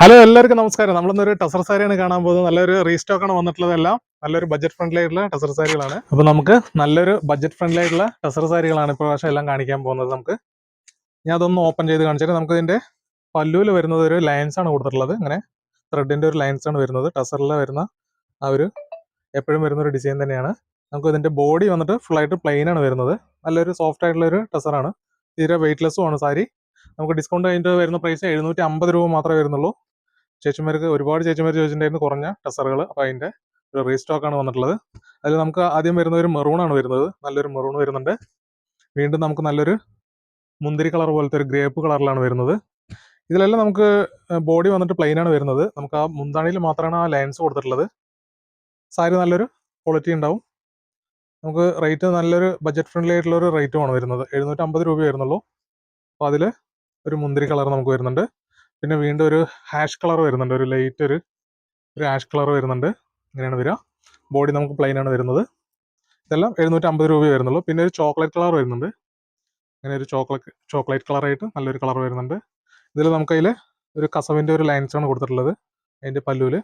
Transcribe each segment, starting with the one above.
Hello എല്ലാവർക്കും നമസ്കാരം. നമ്മളിന്നൊരു ടസർ സാരിയാണ് കാണാൻ പോകുന്നത്. നല്ലൊരു റീസ്റ്റോക്ക് ആണ് വന്നിട്ടുള്ളതെല്ലാം. നല്ലൊരു ബഡ്ജറ്റ് ഫ്രണ്ട്ലി ആയിട്ടുള്ള ടസർ സാരികളാണ്. അപ്പൊ നമുക്ക് നല്ലൊരു ബഡ്ജറ്റ് ഫ്രണ്ട്ലി ആയിട്ടുള്ള ടസർ സാരികളാണ് ഇപ്പോൾ പക്ഷേ എല്ലാം കാണിക്കാൻ പോകുന്നത് നമുക്ക്. ഞാൻ അതൊന്ന് ഓപ്പൺ ചെയ്ത് കാണിച്ചിട്ട് നമുക്ക് ഇതിന്റെ പല്ലുവിൽ വരുന്നത് ഒരു ലൈൻസ് ആണ് കൊടുത്തിട്ടുള്ളത്. ഇങ്ങനെ ത്രെഡിന്റെ ഒരു ലൈൻസ് ആണ് വരുന്നത്. ടസറിൽ വരുന്ന ആ ഒരു എപ്പോഴും വരുന്ന ഒരു ഡിസൈൻ തന്നെയാണ്. നമുക്ക് ഇതിന്റെ ബോഡി വന്നിട്ട് ഫുൾ ആയിട്ട് പ്ലെയിൻ ആണ് വരുന്നത്. നല്ലൊരു സോഫ്റ്റ് ആയിട്ടുള്ള ഒരു ടസറാണ്. തീരെ വെയിറ്റ്ലെസ്സും ആണ് സാരി. നമുക്ക് ഡിസ്കൗണ്ട് കഴിഞ്ഞിട്ട് വരുന്ന പ്രൈസ് എഴുന്നൂറ്റി അമ്പത് രൂപ മാത്രമേ വരുന്നുള്ളൂ. ചേച്ചിമാർക്ക് ഒരുപാട് ചേച്ചിമാർ ചോദിച്ചിട്ടുണ്ടായിരുന്നു കുറഞ്ഞ ടസറുകൾ. അപ്പോൾ അതിന്റെ ഒരു റീസ്റ്റോക്ക് ആണ് വന്നിട്ടുള്ളത്. അതിൽ നമുക്ക് ആദ്യം വരുന്ന ഒരു മെറൂണാണ് വരുന്നത്. നല്ലൊരു മെറൂൺ വരുന്നുണ്ട്. വീണ്ടും നമുക്ക് നല്ലൊരു മുന്തിരി കളർ പോലത്തെ ഒരു ഗ്രേപ്പ് കളറിലാണ് വരുന്നത്. ഇതിലെല്ലാം നമുക്ക് ബോഡി വന്നിട്ട് പ്ലെയിൻ ആണ് വരുന്നത്. നമുക്ക് ആ മുന്താണിയിൽ മാത്രമാണ് ആ ലൈൻസ് കൊടുത്തിട്ടുള്ളത്. സാരി നല്ലൊരു ക്വാളിറ്റി ഉണ്ടാവും. നമുക്ക് റേറ്റ് നല്ലൊരു ബഡ്ജറ്റ് ഫ്രണ്ട്ലി ആയിട്ടുള്ള ഒരു റേറ്റുമാണ് വരുന്നത്. എഴുന്നൂറ്റമ്പത് രൂപ വരുന്നുള്ളൂ. അപ്പോൾ അതിൽ ഒരു മുന്തിരി കളർ നമുക്ക് വരുന്നുണ്ട്. പിന്നെ വീണ്ടും ഒരു ഹാഷ് കളർ വരുന്നുണ്ട്. ഒരു ലൈറ്റ് ഒരു ഒരു ഹാഷ് കളർ വരുന്നുണ്ട്. ഇങ്ങനെയാണ് വരിക. ബോഡി നമുക്ക് പ്ലെയിൻ ആണ് വരുന്നത്. ഇതെല്ലാം എഴുന്നൂറ്റി അമ്പത് രൂപ വരുന്നുള്ളൂ. പിന്നെ ഒരു ചോക്ലേറ്റ് കളർ വരുന്നുണ്ട്. ഇങ്ങനെ ഒരു ചോക്ലേറ്റ് ചോക്ലേറ്റ് കളറായിട്ട് നല്ലൊരു കളർ വരുന്നുണ്ട്. ഇതിൽ നമുക്കതിൽ ഒരു കസവിന്റെ ഒരു ലൈൻസ് ആണ് കൊടുത്തിട്ടുള്ളത്. അതിന്റെ പല്ലുവിൽ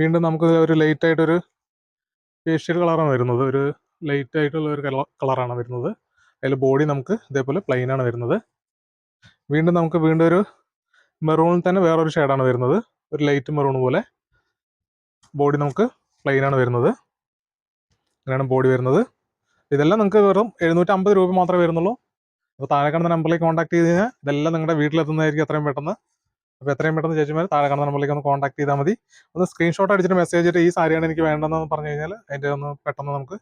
വീണ്ടും നമുക്ക് ഒരു ലൈറ്റ് ആയിട്ടൊരു പേഷ്യൽ കളറാണ് വരുന്നത്. ഒരു ലൈറ്റ് ആയിട്ടുള്ള ഒരു കളറാണ് വരുന്നത്. അതിൽ ബോഡി നമുക്ക് ഇതേപോലെ പ്ലെയിൻ ആണ് വരുന്നത്. വീണ്ടും നമുക്ക് വീണ്ടും ഒരു മെറൂണിൽ തന്നെ വേറൊരു ഷെയ്ഡാണ് വരുന്നത്. ഒരു ലൈറ്റ് മെറൂൺ പോലെ ബോഡി നമുക്ക് പ്ലെയിൻ ആണ് വരുന്നത്. അങ്ങനെയാണ് ബോഡി വരുന്നത്. ഇതെല്ലാം നിങ്ങൾക്ക് വെറും എഴുന്നൂറ്റമ്പത് രൂപ മാത്രമേ വരുന്നുള്ളൂ. അപ്പോൾ താഴെ കാണുന്ന നമ്പറിലേക്ക് കോൺടാക്ട് ചെയ്ത് കഴിഞ്ഞാൽ ഇതെല്ലാം നിങ്ങളുടെ വീട്ടിലെത്തുന്നതായിരിക്കും എത്രയും പെട്ടെന്ന്. അപ്പോൾ എത്രയും പെട്ടെന്ന് ചേച്ചിമാർ താഴെ കാണുന്ന നമ്പറിലേക്ക് ഒന്ന് കോൺടാക്ട് ചെയ്താൽ മതി. ഒന്ന് സ്ക്രീൻഷോട്ട് അടിച്ചിട്ട് മെസ്സേജ് ചെയ്തിട്ട് ഈ സാരിയാണ് എനിക്ക് വേണ്ടതെന്ന് പറഞ്ഞു കഴിഞ്ഞാൽ അതിന്റെ ഒന്ന് പെട്ടെന്ന് നമുക്ക്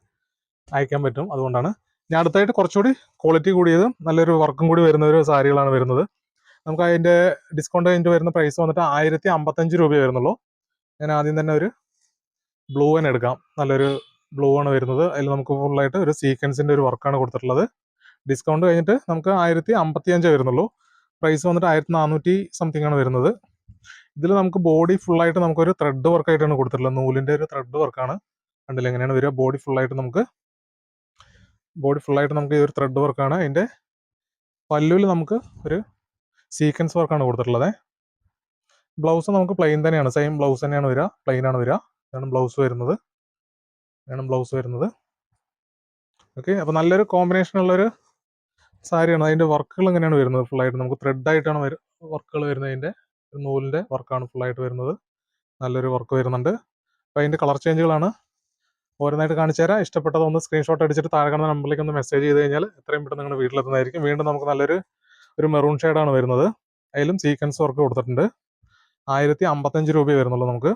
അയക്കാൻ പറ്റും. അതുകൊണ്ടാണ് ഞാൻ അടുത്തായിട്ട് കുറച്ചുകൂടി ക്വാളിറ്റി കൂടിയതും നല്ലൊരു വർക്കും കൂടി വരുന്ന ഒരു സാരികളാണ് വരുന്നത്. നമുക്ക് അതിന്റെ ഡിസ്കൗണ്ട് അതിന്റെ വരുന്ന പ്രൈസ് വന്നിട്ട് ആയിരത്തി അമ്പത്തഞ്ച് രൂപ വരുന്നുള്ളൂ. ഞാൻ ആദ്യം തന്നെ ഒരു ബ്ലൂ തന്നെ എടുക്കാം. നല്ലൊരു ബ്ലൂ ആണ് വരുന്നത്. അതിൽ നമുക്ക് ഫുള്ളായിട്ട് ഒരു സീക്വൻസിന്റെ ഒരു വർക്കാണ് കൊടുത്തിട്ടുള്ളത്. ഡിസ്കൗണ്ട് കഴിഞ്ഞിട്ട് നമുക്ക് ആയിരത്തി അമ്പത്തി അഞ്ചേ വരുന്നുള്ളൂ. പ്രൈസ് വന്നിട്ട് ആയിരത്തി നാനൂറ്റി സംതിങ് ആണ് വരുന്നത്. ഇതിൽ നമുക്ക് ബോഡി ഫുള്ളായിട്ട് നമുക്കൊരു ത്രെഡ് വർക്കായിട്ടാണ് കൊടുത്തിട്ടുള്ളത്. നൂലിന്റെ ഒരു ത്രെഡ് വർക്കാണ് കണ്ടില്ല എങ്ങനെയാണ് വരിക? ബോഡി ഫുള്ളായിട്ട് നമുക്ക് ബോഡി ഫുള്ളായിട്ട് നമുക്ക് ഈ ഒരു ത്രെഡ് വർക്കാണ് അതിന്റെ പല്ലുവിൽ നമുക്ക് ഒരു സീക്വൻസ് വർക്കാണ് കൊടുത്തിട്ടുള്ളത്. ബ്ലൗസ് നമുക്ക് പ്ലെയിൻ തന്നെയാണ്. സെയിം ബ്ലൗസ് തന്നെയാണ് വരിക. പ്ലെയിൻ ആണ് വരിക. ഇതാണ് ബ്ലൗസ് വരുന്നത്. ഇതാണ് ബ്ലൗസ് വരുന്നത്. ഓക്കെ അപ്പോൾ നല്ലൊരു കോമ്പിനേഷൻ ഉള്ളൊരു സാരിയാണ്. അതിന്റെ വർക്കുകൾ എങ്ങനെയാണ് വരുന്നത് ഫുള്ളായിട്ട് നമുക്ക് ത്രെഡ് ആയിട്ടാണ് വർക്കുകൾ വരുന്നത്. അതിന്റെ നൂലിന്റെ വർക്കാണ് ഫുള്ളായിട്ട് വരുന്നത്. നല്ലൊരു വർക്ക് വരുന്നുണ്ട്. അപ്പോൾ അതിന്റെ കളർ ചേഞ്ചുകളാണ് ഓരോന്നായിട്ട് കാണിച്ചു തരാം. ഇഷ്ടപ്പെട്ടത് ഒന്ന് സ്ക്രീൻഷോട്ട് അടിച്ചിട്ട് താഴെ കാണുന്ന നമ്പറിലേക്ക് ഒന്ന് മെസ്സേജ് ചെയ്ത് കഴിഞ്ഞാൽ എത്രയും പെട്ടെന്ന് നിങ്ങളുടെ വീട്ടിലെത്തുന്നതായിരിക്കും. വീണ്ടും നമുക്ക് നല്ലൊരു ഒരു മെറൂൺ ഷെയ്ഡാണ് വരുന്നത്. അതിലും സീക്വൻസ് വർക്ക് കൊടുത്തിട്ടുണ്ട്. ആയിരത്തി അമ്പത്തഞ്ച് രൂപയെ വരുന്നുള്ളൂ നമുക്ക്.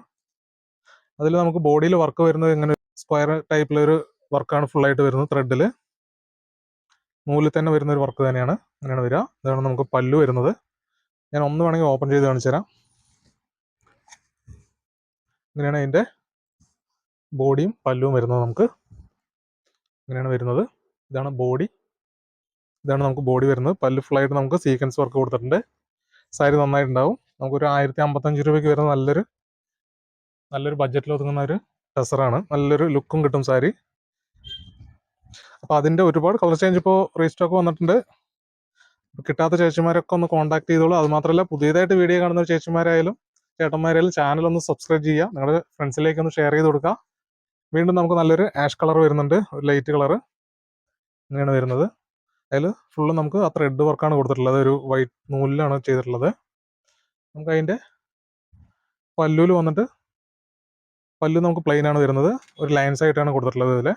അതിൽ നമുക്ക് ബോഡിയിൽ വർക്ക് വരുന്നത് ഇങ്ങനെ സ്ക്വയർ ടൈപ്പിലൊരു വർക്കാണ് ഫുള്ളായിട്ട് വരുന്നത് ത്രെഡിൽ നൂലിൽ തന്നെ വരുന്ന ഒരു വർക്ക് തന്നെയാണ്. അങ്ങനെയാണ് വരിക. ഇതാണ് നമുക്ക് പല്ല് വരുന്നത്. ഞാൻ ഒന്ന് വേണമെങ്കിൽ ഓപ്പൺ ചെയ്ത് കാണിച്ചു തരാം. ഇങ്ങനെയാണ് അതിന്റെ ബോഡിയും പല്ലുവും വരുന്നത് നമുക്ക് ഇങ്ങനെയാണ് വരുന്നത്. ഇതാണ് ബോഡി. ഇതാണ് നമുക്ക് ബോഡി വരുന്നത്. പല്ല് ഫുള്ളായിട്ട് നമുക്ക് സീക്വൻസ് വർക്ക് കൊടുത്തിട്ടുണ്ട്. സാരി നന്നായിട്ടുണ്ടാവും. നമുക്കൊരു ആയിരത്തി അമ്പത്തഞ്ച് രൂപയ്ക്ക് വരുന്ന നല്ലൊരു നല്ലൊരു ബഡ്ജറ്റിൽ ഒതുങ്ങുന്ന ഒരു ടെസറാണ് നല്ലൊരു ലുക്കും കിട്ടും സാരി. അപ്പോൾ അതിന്റെ ഒരുപാട് കളർ ചേഞ്ച് ഇപ്പോൾ റീസ്റ്റോക്ക് വന്നിട്ടുണ്ട്. കിട്ടാത്ത ചേച്ചിമാരൊക്കെ ഒന്ന് കോൺടാക്ട് ചെയ്തോളൂ. അത് മാത്രമല്ല പുതിയതായിട്ട് വീഡിയോ കാണുന്ന ചേച്ചിമാരായാലും ചേട്ടന്മാരായാലും ചാനൽ ഒന്ന് സബ്സ്ക്രൈബ് ചെയ്യുക. നിങ്ങളുടെ ഫ്രണ്ട്സിലേക്ക് ഒന്ന് ഷെയർ ചെയ്ത് കൊടുക്കുക. വീണ്ടും നമുക്ക് നല്ലൊരു ആഷ് കളർ വരുന്നുണ്ട് ഒരു ലൈറ്റ് കളർ ഇങ്ങനെയാണ് വരുന്നത്. അതിൽ ഫുള്ള് നമുക്ക് ആ ത്രെഡ് വർക്കാണ് കൊടുത്തിട്ടുള്ളത്. ഒരു വൈറ്റ് നൂലിലാണ് ചെയ്തിട്ടുള്ളത്. നമുക്ക് അതിന്റെ പല്ലുവിൽ വന്നിട്ട് പല്ലു നമുക്ക് പ്ലെയിൻ ആണ് വരുന്നത്. ഒരു ലൈൻസ് ആയിട്ടാണ് കൊടുത്തിട്ടുള്ളത് ഇതിൽ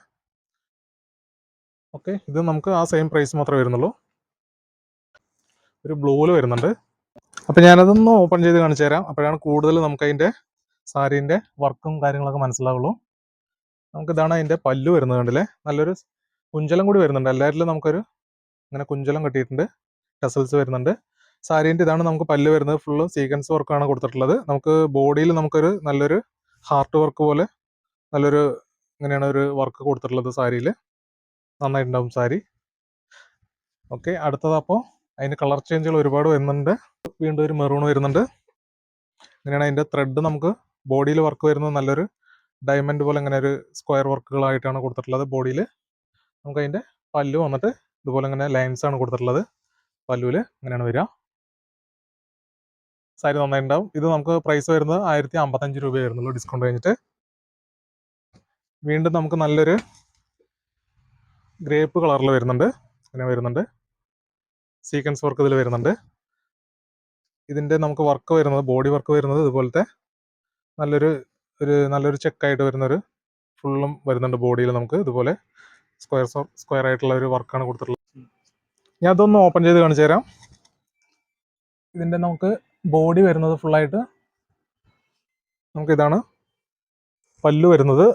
ഓക്കെ ഇത് നമുക്ക് ആ സെയിം പ്രൈസ് മാത്രമേ വരുന്നുള്ളൂ. ഒരു ബ്ലൂവിൽ വരുന്നുണ്ട്. അപ്പം ഞാനതൊന്ന് ഓപ്പൺ ചെയ്ത് കാണിച്ചു തരാം. അപ്പോഴാണ് കൂടുതൽ നമുക്ക് അതിന്റെ സാരീന്റെ വർക്കും കാര്യങ്ങളൊക്കെ മനസ്സിലാവുള്ളൂ. നമുക്ക് ഇതാണ് അതിന്റെ പല്ല് വരുന്നത് കണ്ടില്ലേ? നല്ലൊരു കുഞ്ചലം കൂടി വരുന്നുണ്ട്. എല്ലാവരിലും നമുക്കൊരു ഇങ്ങനെ കുഞ്ചലം കെട്ടിയിട്ടുണ്ട്. ടസൽസ് വരുന്നുണ്ട്. സാരീന്റെ ഇതാണ് നമുക്ക് പല്ല് വരുന്നത്. ഫുള്ള് സീക്വൻസ് വർക്കാണ് കൊടുത്തിട്ടുള്ളത്. നമുക്ക് ബോഡിയിൽ നമുക്കൊരു നല്ലൊരു ഹാർട്ട് വർക്ക് പോലെ നല്ലൊരു ഇങ്ങനെയാണ് ഒരു വർക്ക് കൊടുത്തിട്ടുള്ളത് സാരിയിൽ നന്നായിട്ടുണ്ടാവും സാരി. ഓക്കെ അടുത്തത് അപ്പോൾ അതിന് കളർ ചേഞ്ചുകൾ ഒരുപാട് വരുന്നുണ്ട്. വീണ്ടും ഒരു മെറൂൺ വരുന്നുണ്ട്. ഇങ്ങനെയാണ് അതിന്റെ ത്രെഡ് നമുക്ക് ബോഡിയിൽ വർക്ക് വരുന്നത് നല്ലൊരു ഡയമണ്ട് പോലെ ഇങ്ങനെ ഒരു സ്ക്വയർ വർക്കുകളായിട്ടാണ് കൊടുത്തിട്ടുള്ളത് ബോഡിയിൽ നമുക്ക് അതിന്റെ പല്ല് വന്നിട്ട് ഇതുപോലെ ഇങ്ങനെ ലൈൻസ് ആണ് കൊടുത്തിട്ടുള്ളത്. പല്ലുവിൽ ഇങ്ങനെയാണ് വരിക. സാരി നന്നായിട്ടുണ്ടാവും. ഇത് നമുക്ക് പ്രൈസ് വരുന്നത് ആയിരത്തി അമ്പത്തഞ്ച് രൂപ വരുന്നുള്ളൂ ഡിസ്കൗണ്ട് കഴിഞ്ഞിട്ട്. വീണ്ടും നമുക്ക് നല്ലൊരു ഗ്രേപ്പ് കളറിൽ വരുന്നുണ്ട്. അങ്ങനെ വരുന്നുണ്ട്. സീക്വൻസ് വർക്ക് ഇതിൽ വരുന്നുണ്ട്. ഇതിന്റെ നമുക്ക് വർക്ക് വരുന്നത് ബോഡി വർക്ക് വരുന്നത് ഇതുപോലത്തെ നല്ലൊരു ഒരു നല്ലൊരു ചെക്കായിട്ട് വരുന്നൊരു ഫുള്ളും വരുന്നുണ്ട് ബോഡിയിൽ നമുക്ക് ഇതുപോലെ സ്ക്വയർ സ്ക്വയർ ആയിട്ടുള്ള ഒരു വർക്കാണ് കൊടുത്തിട്ടുള്ളത്. ഞാൻ അതൊന്ന് ഓപ്പൺ ചെയ്ത് കാണിച്ചു തരാം. ഇതിന്റെ നമുക്ക് ബോഡി വരുന്നത് ഫുള്ളായിട്ട് നമുക്ക് ഇതാണ് പല്ലു വരുന്നത്.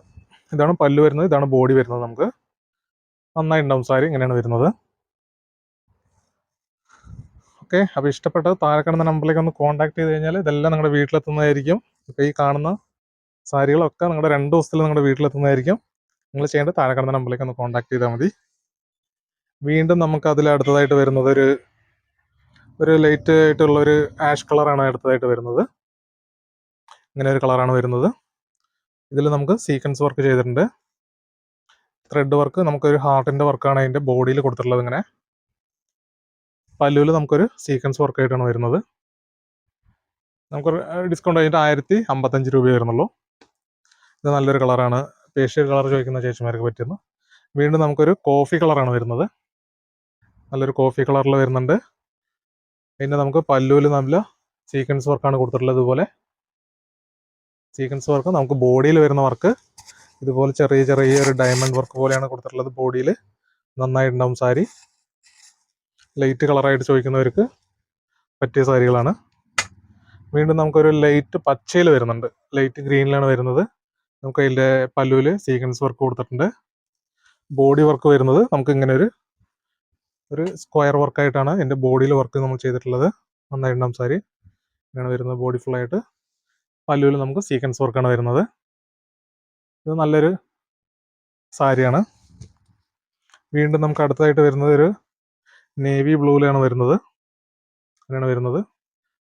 ഇതാണ് പല്ലു വരുന്നത്. ഇതാണ് ബോഡി വരുന്നത് നമുക്ക്. നന്നായിട്ടുണ്ടാവും സാരി. ഇങ്ങനെയാണ് വരുന്നത്. ഓക്കെ. അപ്പോൾ ഇഷ്ടപ്പെട്ടത് താഴെ കാണുന്ന നമ്പറിലേക്ക് ഒന്ന് കോൺടാക്ട് ചെയ്ത് കഴിഞ്ഞാൽ ഇതെല്ലാം നിങ്ങളുടെ വീട്ടിലെത്തുന്നതായിരിക്കും. ഇപ്പോൾ ഈ കാണുന്ന സാരികളൊക്കെ നിങ്ങളുടെ രണ്ട് ദിവസത്തിൽ നിങ്ങളുടെ വീട്ടിലെത്തുന്നതായിരിക്കും. നിങ്ങൾ ചെയ്യേണ്ട താഴെ കാണുന്ന നമ്പറിലേക്ക് ഒന്ന് കോൺടാക്ട് ചെയ്താൽ മതി. വീണ്ടും നമുക്ക് അതിൽ അടുത്തതായിട്ട് വരുന്നത് ഒരു ഒരു ലൈറ്റ് ആയിട്ടുള്ള ഒരു ആഷ് കളറാണ് അടുത്തതായിട്ട് വരുന്നത്. ഇങ്ങനെ ഒരു കളറാണ് വരുന്നത്. ഇതിൽ നമുക്ക് സീക്വൻസ് വർക്ക് ചെയ്തിട്ടുണ്ട്. ത്രെഡ് വർക്ക് നമുക്കൊരു ഹാർട്ടിന്റെ വർക്കാണ് അതിന്റെ ബോഡിയിൽ കൊടുത്തിട്ടുള്ളത് ഇങ്ങനെ. പല്ലുവിൽ നമുക്കൊരു സീക്വൻസ് വർക്കായിട്ടാണ് വരുന്നത്. നമുക്കൊരു ഡിസ്കൗണ്ട് കഴിഞ്ഞിട്ട് ആയിരത്തി അമ്പത്തഞ്ച് രൂപ വരുന്നുള്ളൂ. ഇത് നല്ലൊരു കളറാണ്. പേഷ്യൽ കളർ ചോദിക്കുന്ന ചേച്ചിമാർക്ക് പറ്റുന്നു. വീണ്ടും നമുക്കൊരു കോഫി കളറാണ് വരുന്നത്. നല്ലൊരു കോഫി കളറിൽ വരുന്നുണ്ട്. പിന്നെ നമുക്ക് പല്ലുവിൽ നല്ല സീക്വൻസ് വർക്കാണ് കൊടുത്തിട്ടുള്ളത് ഇതുപോലെ. സീക്വൻസ് വർക്ക് നമുക്ക് ബോഡിയിൽ വരുന്ന വർക്ക്. ഇതുപോലെ ചെറിയ ചെറിയ ഒരു ഡയമണ്ട് വർക്ക് പോലെയാണ് കൊടുത്തിട്ടുള്ളത് ബോഡിയിൽ. നന്നായിട്ടുണ്ടാവും സാരി. ലൈറ്റ് കളറായിട്ട് ചോദിക്കുന്നവർക്ക് പറ്റിയ സാരികളാണ്. വീണ്ടും നമുക്കൊരു ലൈറ്റ് പച്ചയിൽ വരുന്നുണ്ട്. ലൈറ്റ് ഗ്രീനിലാണ് വരുന്നത്. നമുക്ക് അതിന്റെ പല്ലുവിൽ സീക്വൻസ് വർക്ക് കൊടുത്തിട്ടുണ്ട്. ബോഡി വർക്ക് വരുന്നത് നമുക്ക് ഇങ്ങനെ ഒരു ഒരു സ്ക്വയർ വർക്കായിട്ടാണ് എന്റെ ബോഡിയിൽ വർക്ക് നമ്മൾ ചെയ്തിട്ടുള്ളത്. നന്നായിട്ടുണ്ടാവും സാരി ഇങ്ങനെ വരുന്നത് ബോഡി ഫുൾ ആയിട്ട്. പല്ലുവിൽ നമുക്ക് സീക്വൻസ് വർക്കാണ് വരുന്നത്. ഇത് നല്ലൊരു സാരിയാണ്. വീണ്ടും നമുക്ക് അടുത്തതായിട്ട് വരുന്നത് ഒരു നേവി ബ്ലൂവിലാണ് വരുന്നത്. അങ്ങനെയാണ് വരുന്നത്.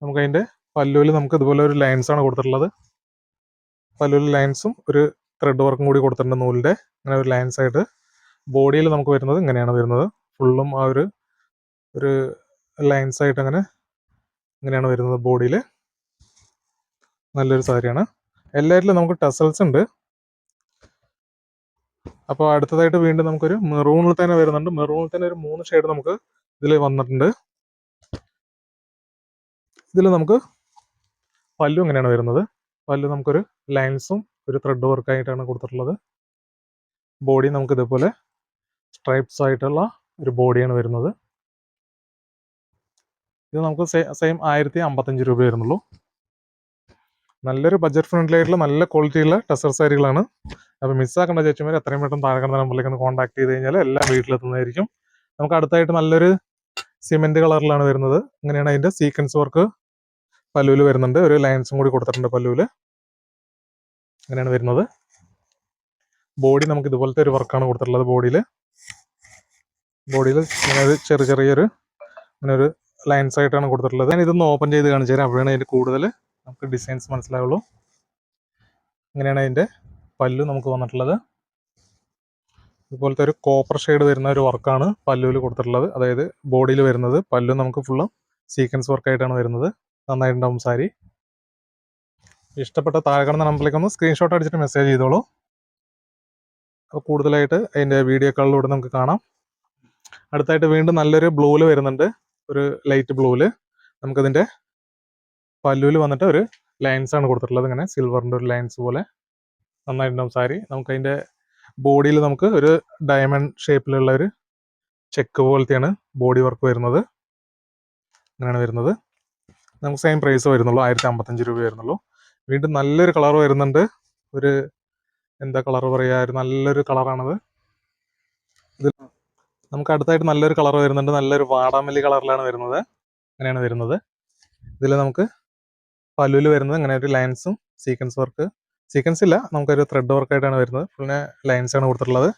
നമുക്ക് അതിന്റെ പല്ലുവിൽ നമുക്ക് ഇതുപോലെ ഒരു ലൈൻസാണ് കൊടുത്തിട്ടുള്ളത്. പല്ലുവിൽ ലൈൻസും ഒരു ത്രെഡ് വർക്കും കൂടി കൊടുത്തിട്ടുണ്ട് നൂലിന്റെ. അങ്ങനെ ഒരു ലൈൻസ് ആയിട്ട് ബോഡിയിൽ നമുക്ക് വരുന്നത് ഇങ്ങനെയാണ് വരുന്നത്. ഫുള്ളും ആ ഒരു ഒരു ലൈൻസ് ആയിട്ട് അങ്ങനെ ഇങ്ങനെയാണ് വരുന്നത് ബോഡിയിൽ നല്ലൊരു സാരിയാണ്. എല്ലാറ്റിലും നമുക്ക് ടസൽസ് ഉണ്ട്. അപ്പോൾ അടുത്തതായിട്ട് വീണ്ടും നമുക്കൊരു മെറൂണിൽ തന്നെ വരുന്നുണ്ട്. മെറൂണിൽ തന്നെ ഒരു മൂന്ന് ഷെയ്ഡ് നമുക്ക് ഇതിൽ വന്നിട്ടുണ്ട്. ഇതിൽ നമുക്ക് പല്ലു ഇങ്ങനെയാണ് വരുന്നത്. പല്ലു നമുക്കൊരു ലൈൻസും ഒരു ത്രെഡ് വർക്കായിട്ടാണ് കൊടുത്തിട്ടുള്ളത്. ബോഡി നമുക്ക് ഇതേപോലെ സ്ട്രൈപ്സ് ആയിട്ടുള്ള ഒരു ബോഡിയാണ് വരുന്നത്. ഇത് നമുക്ക് സെയിം ആയിരത്തി അമ്പത്തഞ്ച് രൂപ വരുന്നുള്ളൂ. നല്ലൊരു ബഡ്ജറ്റ് ഫ്രണ്ട്ലി ആയിട്ടുള്ള നല്ല ക്വാളിറ്റിയുള്ള ടെസർ സാരികളാണ്. അപ്പോൾ മിസ്സാക്കേണ്ട ചേച്ചിമാർ എത്രയും പെട്ടെന്ന് താഴെ കിടന്ന നമ്പറിലേക്ക് ഒന്ന് കോൺടാക്ട് ചെയ്ത് കഴിഞ്ഞാൽ എല്ലാം വീട്ടിലെത്തുന്നതായിരിക്കും. നമുക്ക് അടുത്തായിട്ട് നല്ലൊരു സിമെന്റ് കളറിലാണ് വരുന്നത്. അങ്ങനെയാണ് അതിന്റെ സീക്വൻസ് വർക്ക് പല്ലുവിൽ വരുന്നുണ്ട്. ഒരു ലൈൻസും കൂടി കൊടുത്തിട്ടുണ്ട് പല്ലുവിൽ അങ്ങനെയാണ് വരുന്നത്. ബോഡി നമുക്ക് ഇതുപോലത്തെ ഒരു വർക്കാണ് കൊടുത്തിട്ടുള്ളത് ബോഡിയിൽ ബോഡിയിൽ ചെറിയ ചെറിയൊരു അങ്ങനെ ഒരു ലൈൻസ് ആയിട്ടാണ് കൊടുത്തിട്ടുള്ളത്. ഞാൻ ഇതൊന്ന് ഓപ്പൺ ചെയ്ത് കാണിച്ചു തരാം. അപ്പോഴാണ് അതിന്റെ കൂടുതൽ നമുക്ക് ഡിസൈൻസ് മനസ്സിലാവുള്ളൂ. ഇങ്ങനെയാണ് അതിന്റെ പല്ലു നമുക്ക് വന്നിട്ടുള്ളത്. ഇതുപോലത്തെ ഒരു കോപ്പർ ഷെയ്ഡ് വരുന്ന ഒരു വർക്കാണ് പല്ലുവിൽ കൊടുത്തിട്ടുള്ളത്. അതായത് ബോഡിയിൽ വരുന്നത് പല്ലു നമുക്ക് ഫുള്ള് സീക്വൻസ് വർക്കായിട്ടാണ് വരുന്നത്. നന്നായിട്ടുണ്ടാവും സാരി. ഇഷ്ടപ്പെട്ട താഴെ നമ്പറിലേക്ക് ഒന്ന് സ്ക്രീൻഷോട്ട് അടിച്ചിട്ട് മെസ്സേജ് ചെയ്തോളൂ. അപ്പോൾ കൂടുതലായിട്ട് അതിന്റെ വീഡിയോ കോളിലൂടെ നമുക്ക് കാണാം. അടുത്തായിട്ട് വീണ്ടും നല്ലൊരു ബ്ലൂവിൽ വരുന്നുണ്ട്. ഒരു ലൈറ്റ് ബ്ലൂവിൽ നമുക്കതിന്റെ പല്ലുവിൽ വന്നിട്ട് ഒരു ലൈൻസ് ആണ് കൊടുത്തിട്ടുള്ളത്. ഇങ്ങനെ സിൽവറിന്റെ ഒരു ലൈൻസ് പോലെ. നന്നായിട്ടുണ്ടാവും സാരി. നമുക്ക് അതിന്റെ ബോഡിയിൽ നമുക്ക് ഒരു ഡയമണ്ട് ഷേപ്പിലുള്ള ഒരു ചെക്ക് പോലത്തെയാണ് ബോഡി വർക്ക് വരുന്നത്. അങ്ങനെയാണ് വരുന്നത്. നമുക്ക് സെയിം പ്രൈസ് വരുന്നുള്ളൂ. ആയിരത്തി അമ്പത്തഞ്ച് രൂപ വരുന്നുള്ളൂ. വീണ്ടും നല്ലൊരു കളർ വരുന്നുണ്ട്. ഒരു എന്താ കളർ പറയുക ഒരു നല്ലൊരു കളറാണത് ഇത് നമുക്ക് അടുത്തായിട്ട് നല്ലൊരു കളർ വരുന്നുണ്ട്. നല്ലൊരു വാടാമല്ലി കളറിലാണ് വരുന്നത്. അങ്ങനെയാണ് വരുന്നത്. ഇതിൽ നമുക്ക് പല്ലുവിൽ വരുന്നത്. ഇങ്ങനെ ഒരു ലൈൻസും സീക്വൻസ് വർക്ക് സീക്വൻസ് ഇല്ല. നമുക്കൊരു ത്രെഡ് വർക്കായിട്ടാണ് വരുന്നത്. പിന്നെ ലൈൻസ് ആണ് കൊടുത്തിട്ടുള്ളത്.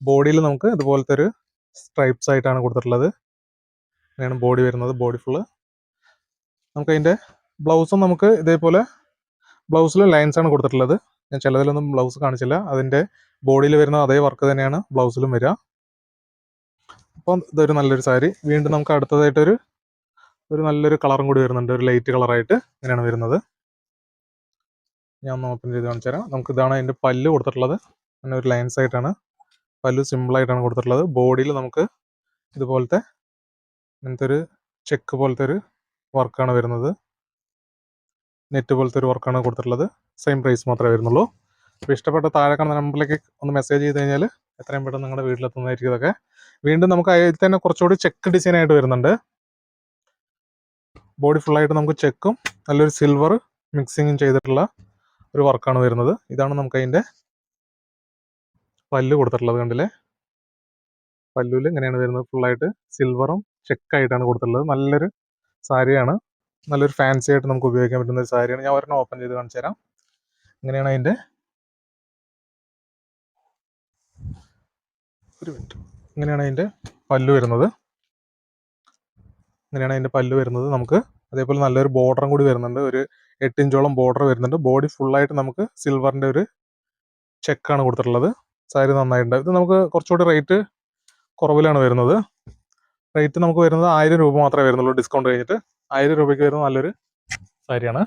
ബോഡിയിൽ നമുക്ക് ഇതുപോലത്തെ ഒരു സ്ട്രൈപ്സ് ആയിട്ടാണ് കൊടുത്തിട്ടുള്ളത്. അങ്ങനെയാണ് ബോഡി വരുന്നത്. ബോഡി ഫുള്ള് നമുക്ക് അതിന്റെ ബ്ലൗസും നമുക്ക് ഇതേപോലെ ബ്ലൗസിൽ ലൈൻസ് ആണ് കൊടുത്തിട്ടുള്ളത്. ഞാൻ ചിലതിലൊന്നും ബ്ലൗസ് കാണിച്ചില്ല. അതിന്റെ ബോഡിയിൽ വരുന്ന അതേ വർക്ക് തന്നെയാണ് ബ്ലൗസിലും വരിക. അപ്പോൾ ഇതൊരു നല്ലൊരു സാരി. വീണ്ടും നമുക്ക് അടുത്തതായിട്ടൊരു ഒരു നല്ലൊരു കളറും കൂടി വരുന്നുണ്ട്. ഒരു ലൈറ്റ് കളറായിട്ട് ഇങ്ങനെയാണ് വരുന്നത്. ഞാൻ ഒന്ന് ഓപ്പൺ ചെയ്ത് കാണിച്ചു തരാം. നമുക്ക് ഇതാണ് അതിന്റെ പല്ല് കൊടുത്തിട്ടുള്ളത്. അങ്ങനെ ഒരു ലൈൻസ് ആയിട്ടാണ്. പല്ല് സിമ്പിളായിട്ടാണ് കൊടുത്തിട്ടുള്ളത്. ബോഡിയിൽ നമുക്ക് ഇതുപോലത്തെ ഇങ്ങനത്തെ ഒരു ചെക്ക് പോലത്തെ ഒരു വർക്കാണ് വരുന്നത്. നെറ്റ് പോലത്തെ ഒരു വർക്കാണ് കൊടുത്തിട്ടുള്ളത്. സെയിം പ്രൈസ് മാത്രമേ വരുന്നുള്ളൂ. അപ്പോൾ ഇഷ്ടപ്പെട്ട താഴെ കാണുന്ന നമ്പറിലേക്ക് ഒന്ന് മെസ്സേജ് ചെയ്ത് കഴിഞ്ഞാൽ എത്രയും പെട്ടെന്ന് നിങ്ങളുടെ വീട്ടിലെത്തുന്നതായിരിക്കും ഇതൊക്കെ. വീണ്ടും നമുക്ക് അതിൽ തന്നെ കുറച്ചുകൂടി ചെക്ക് ഡിസൈൻ ആയിട്ട് വരുന്നുണ്ട്. ബോഡി ഫുള്ളായിട്ട് നമുക്ക് ചെക്കും നല്ലൊരു സിൽവർ മിക്സിങ്ങും ചെയ്തിട്ടുള്ള ഒരു വർക്കാണ് വരുന്നത്. ഇതാണ് നമുക്ക് അതിന്റെ പല്ല് കൊടുത്തിട്ടുള്ളത് കണ്ടില്ലേ? പല്ലുവിൽ ഇങ്ങനെയാണ് വരുന്നത്. ഫുള്ളായിട്ട് സിൽവറും ചെക്കായിട്ടാണ് കൊടുത്തിട്ടുള്ളത്. നല്ലൊരു സാരിയാണ്. നല്ലൊരു ഫാൻസി ആയിട്ട് നമുക്ക് ഉപയോഗിക്കാൻ പറ്റുന്ന ഒരു സാരിയാണ്. ഞാൻ ഒരെണ്ണം ഓപ്പൺ ചെയ്ത് കാണിച്ചു തരാം. ഇങ്ങനെയാണ് അതിന്റെ ഒരു മിനിറ്റ് ഇങ്ങനെയാണ് അതിന്റെ പല്ല് വരുന്നത്. ഇങ്ങനെയാണ് അതിന്റെ പല്ല് വരുന്നത് നമുക്ക്. അതേപോലെ നല്ലൊരു ബോർഡറും കൂടി വരുന്നുണ്ട്. ഒരു എട്ട് ഇഞ്ചോളം ബോർഡർ വരുന്നുണ്ട് ബോഡി ഫുള്ളായിട്ട് നമുക്ക് സിൽവറിന്റെ ഒരു ചെക്കാണ് കൊടുത്തിട്ടുള്ളത്. സാരി നന്നായിട്ടുണ്ട്. ഇത് നമുക്ക് കുറച്ചുകൂടി റേറ്റ് കുറവിലാണ് വരുന്നത്. റേറ്റ് നമുക്ക് വരുന്നത് ആയിരം രൂപ മാത്രമേ വരുന്നുള്ളൂ. ഡിസ്കൗണ്ട് കഴിഞ്ഞിട്ട്. ആയിരം രൂപയ്ക്ക് വരുന്ന നല്ലൊരു സാരിയാണ്.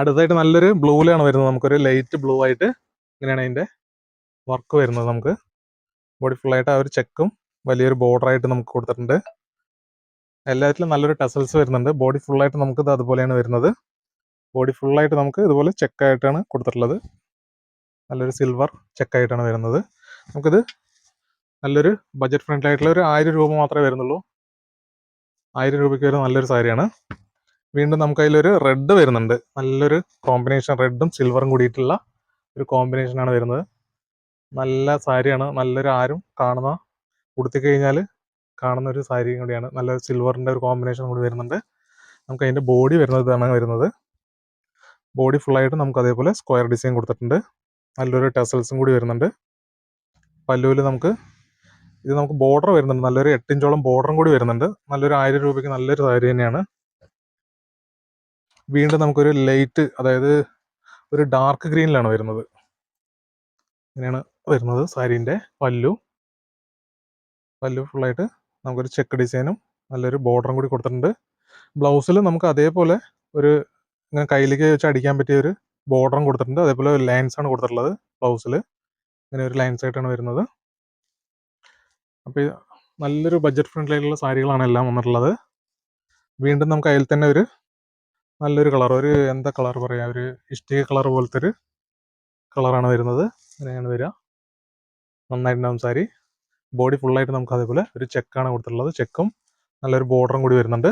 അടുത്തായിട്ട് നല്ലൊരു ബ്ലൂവിലാണ് വരുന്നത്. നമുക്കൊരു ലൈറ്റ് ബ്ലൂ ആയിട്ട് ഇങ്ങനെയാണ് അതിന്റെ വർക്ക് വരുന്നത് നമുക്ക്. ബോഡി ഫുള്ളായിട്ട് ആ ഒരു ചെക്കും വലിയൊരു ബോർഡർ ആയിട്ട് നമുക്ക് കൊടുത്തിട്ടുണ്ട്. എല്ലാത്തിലും നല്ലൊരു ടസൽസ് വരുന്നുണ്ട്. ബോഡി ഫുള്ളായിട്ട് നമുക്ക് ഇത് അതുപോലെയാണ് വരുന്നത്. ബോഡി ഫുള്ളായിട്ട് നമുക്ക് ഇതുപോലെ ചെക്കായിട്ടാണ് കൊടുത്തിട്ടുള്ളത്. നല്ലൊരു സിൽവർ ചെക്കായിട്ടാണ് വരുന്നത്. നമുക്കിത് നല്ലൊരു ബജറ്റ് ഫ്രണ്ട്ലി ആയിട്ടുള്ള ഒരു ആയിരം രൂപ മാത്രമേ വരുന്നുള്ളൂ. ആയിരം രൂപയ്ക്ക് വരുന്ന നല്ലൊരു സാരിയാണ്. വീണ്ടും നമുക്ക് അതിലൊരു റെഡ് വരുന്നുണ്ട്. നല്ലൊരു കോമ്പിനേഷൻ റെഡും സിൽവറും കൂടിയിട്ടുള്ള ഒരു കോമ്പിനേഷനാണ് വരുന്നത്. നല്ല സാരിയാണ്. നല്ലൊരു ആരും കാണുന്ന ഉടുത്തി കഴിഞ്ഞാൽ കാണുന്ന ഒരു സാരി കൂടിയാണ്. നല്ല സിൽവറിന്റെ ഒരു കോമ്പിനേഷൻ കൂടി വരുന്നുണ്ട്. നമുക്ക് അതിന്റെ ബോഡി വരുന്നത് ഇതാണ് വരുന്നത്. ബോഡി ഫുള്ളായിട്ട് നമുക്ക് അതേപോലെ സ്ക്വയർ ഡിസൈൻ കൊടുത്തിട്ടുണ്ട്. നല്ലൊരു ടെസൽസും കൂടി വരുന്നുണ്ട്. പല്ലുവിൽ നമുക്ക് ഇത് നമുക്ക് ബോർഡർ വരുന്നുണ്ട്. നല്ലൊരു എട്ടിഞ്ചോളം ബോർഡറും കൂടി വരുന്നുണ്ട്. നല്ലൊരു ആയിരം രൂപയ്ക്ക് നല്ലൊരു സാരി തന്നെയാണ്. വീണ്ടും നമുക്കൊരു ലൈറ്റ് അതായത് ഒരു ഡാർക്ക് ഗ്രീനിലാണ് വരുന്നത്. ഇങ്ങനെയാണ് വരുന്നത് സാരീന്റെ പല്ലു. പല്ലു ഫുള്ളായിട്ട് നമുക്കൊരു ചെക്ക് ഡിസൈനും നല്ലൊരു ബോർഡറും കൂടി കൊടുത്തിട്ടുണ്ട്. ബ്ലൗസിൽ നമുക്ക് അതേപോലെ ഒരു ഇങ്ങനെ കയ്യിലേക്ക് വെച്ച് അടിക്കാൻ പറ്റിയ ഒരു ബോർഡറും കൊടുത്തിട്ടുണ്ട്. അതേപോലെ ലൈൻസ് ആണ് കൊടുത്തിട്ടുള്ളത് ബ്ലൗസിൽ ഇങ്ങനെ ഒരു ലൈൻസ് ആയിട്ടാണ് വരുന്നത്. അപ്പോൾ നല്ലൊരു ബഡ്ജറ്റ് ഫ്രണ്ട്ലി ആയിട്ടുള്ള സാരികളാണ് എല്ലാം വന്നിട്ടുള്ളത്. വീണ്ടും നമുക്ക് അതിൽ തന്നെ ഒരു നല്ലൊരു കളർ ഒരു എന്താ കളർ പറയാം ഒരു ഇഷ്ടിക കളർ പോലത്തെ ഒരു കളറാണ് വരുന്നത്. അങ്ങനെയാണ് വരിക. നന്നായിട്ടുണ്ടാവും സാരി. ബോഡി ഫുള്ളായിട്ട് നമുക്ക് അതേപോലെ ഒരു ചെക്കാണ് കൊടുത്തിട്ടുള്ളത്. ചെക്കും നല്ലൊരു ബോർഡറും കൂടി വരുന്നുണ്ട്.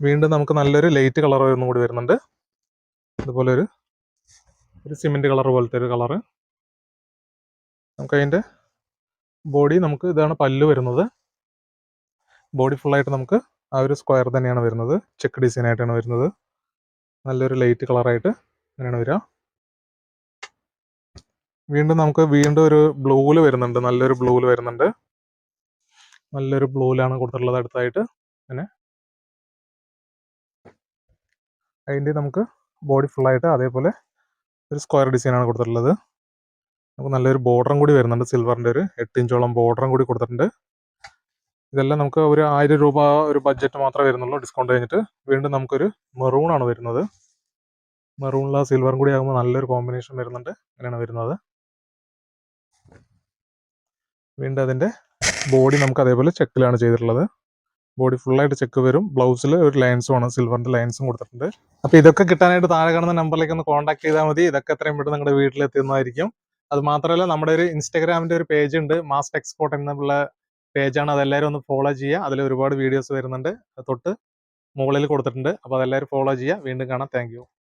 വീണ്ടും നമുക്ക് നല്ലൊരു ലൈറ്റ് കളർ ഒന്നും കൂടി വരുന്നുണ്ട്. അതുപോലെ ഒരു ഒരു സിമെന്റ് കളർ പോലത്തെ ഒരു കളറ് നമുക്ക് അതിന്റെ ബോഡി നമുക്ക് ഇതാണ് പല്ല് വരുന്നത്. ബോഡി ഫുള്ളായിട്ട് നമുക്ക് ആ ഒരു സ്ക്വയർ തന്നെയാണ് വരുന്നത്. ചെക്ക് ഡിസൈൻ ആയിട്ടാണ് വരുന്നത്. നല്ലൊരു ലൈറ്റ് കളറായിട്ട് അങ്ങനെയാണ് വരിക. വീണ്ടും നമുക്ക് വീണ്ടും ഒരു ബ്ലൂവിൽ വരുന്നുണ്ട്. നല്ലൊരു ബ്ലൂവിൽ വരുന്നുണ്ട്. നല്ലൊരു ബ്ലൂവിലാണ് കൊടുത്തിട്ടുള്ളത് അടുത്തായിട്ട്. അങ്ങനെ അതിന്റെ നമുക്ക് ബോഡി ഫുള്ളായിട്ട് അതേപോലെ ഒരു സ്ക്വയർ ഡിസൈനാണ് കൊടുത്തിട്ടുള്ളത്. നമുക്ക് നല്ലൊരു ബോർഡറും കൂടി വരുന്നുണ്ട്. സിൽവറിന്റെ ഒരു എട്ട് ഇഞ്ചോളം ബോർഡറും കൂടി കൊടുത്തിട്ടുണ്ട്. ഇതെല്ലാം നമുക്ക് ഒരു ആയിരം രൂപ ഒരു ബഡ്ജറ്റ് മാത്രമേ വരുന്നുള്ളൂ. ഡിസ്കൗണ്ട് കഴിഞ്ഞിട്ട് വീണ്ടും നമുക്കൊരു മെറൂണാണ് വരുന്നത്. മെറൂണില സിൽവറും കൂടി ആകുമ്പോൾ നല്ലൊരു കോമ്പിനേഷൻ വരുന്നുണ്ട്. അങ്ങനെയാണ് വരുന്നത്. വീണ്ടും അതിന്റെ ബോഡി നമുക്ക് അതേപോലെ ചെക്കിലാണ് ചെയ്തിട്ടുള്ളത്. ബോഡി ഫുള്ളായിട്ട് ചെക്ക് വരും. ബ്ലൗസിൽ ഒരു ലൈൻസും ആണ്. സിൽവറിന്റെ ലൈൻസും കൊടുത്തിട്ടുണ്ട്. അപ്പോൾ ഇതൊക്കെ കിട്ടാനായിട്ട് താഴെ കാണുന്ന നമ്പറിലേക്ക് ഒന്ന് കോൺടാക്ട് ചെയ്താൽ മതി. ഇതൊക്കെ എത്രയും പെട്ടെന്ന് നിങ്ങളുടെ വീട്ടിലെത്തുന്നതായിരിക്കും അത് മാത്രമല്ല നമ്മുടെ ഒരു ഇൻസ്റ്റഗ്രാമിന്റെ ഒരു പേജ് ഉണ്ട് മാസ്റ്റ് എക്സ്പോർട്ട് എന്നുള്ള പേജാണ് അതെല്ലാവരും ഒന്ന് ഫോളോ ചെയ്യുക. അതിൽ ഒരുപാട് വീഡിയോസ് വരുന്നുണ്ട്. തൊട്ട് മുകളിൽ കൊടുത്തിട്ടുണ്ട്. അപ്പോൾ അതെല്ലാവരും ഫോളോ ചെയ്യുക. വീണ്ടും കാണാം. താങ്ക്